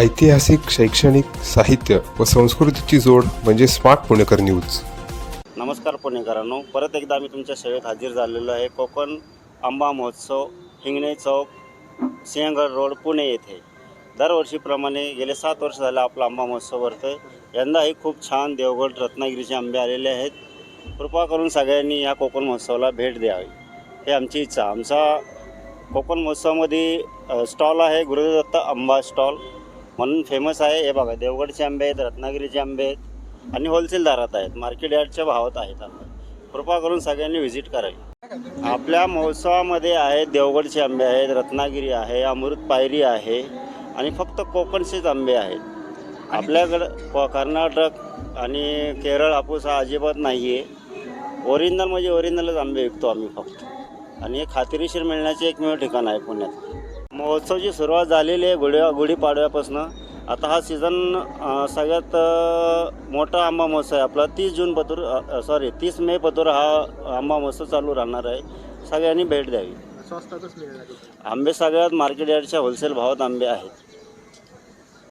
ऐतिहासिक शैक्षणिक साहित्य व संस्कृतीची जोड म्हणजे स्मार्ट पुणेकर न्यूज. नमस्कार पुणेकरांनो. परत एकदा आम्ही तुमच्या सेवेत हजर झालेलो आहे. कोकण आंबा महोत्सव हिंगणे चौक सिंहगड रोड पुणे येथे. दरवर्षीप्रमाणे गेले सात वर्ष झाले आपला आंबा महोत्सव भरतोय. यंदाही खूप छान देवगड रत्नागिरीचे आंबे आलेले आहेत. कृपा करून सगळ्यांनी या कोकण महोत्सवाला भेट द्यावी. हे आमची इच्छा. आमचा कोकण महोत्सवामध्ये स्टॉल आहे गुरुदत्त आंबा स्टॉल. म्हणून फेमस आहे. हे बघा देवगडचे आंबे आहेत रत्नागिरीचे आंबे आहेत आणि होलसेल दरात आहेत. मार्केट यार्डच्या भावात आहेत आंबे कृपा करून सगळ्यांनी व्हिजिट करावी. आपल्या महोत्सवामध्ये आहेत देवगडचे आंबे आहेत रत्नागिरी आहे अमृत पायरी आहे आणि फक्त कोकणचेच आंबे आहेत. आपल्याकडं क- कर्नाटक आणि केरळ हापूस हा अजिबात नाही आहे ओरिजिनल म्हणजे ओरिजिनलच आंबे विकतो आम्ही फक्त. आणि हे खात्रीशीर मिळण्याचे एकमेव ठिकाण आहे पुण्यात. महोत्सवाची सुरुवात झालेली आहे गुढी गुढीपाडव्यापासून. आता हा सीझन सगळ्यात मोठा आंबा महोत्सव आहे. आपला तीस जून पतूर सॉरी तीस मे पतूर हा आंबा महोत्सव चालू राहणार आहे. सगळ्यांनी भेट द्यावी. आंबे सगळ्यात मार्केट यार्डच्या होलसेल भावात आंबे आहेत.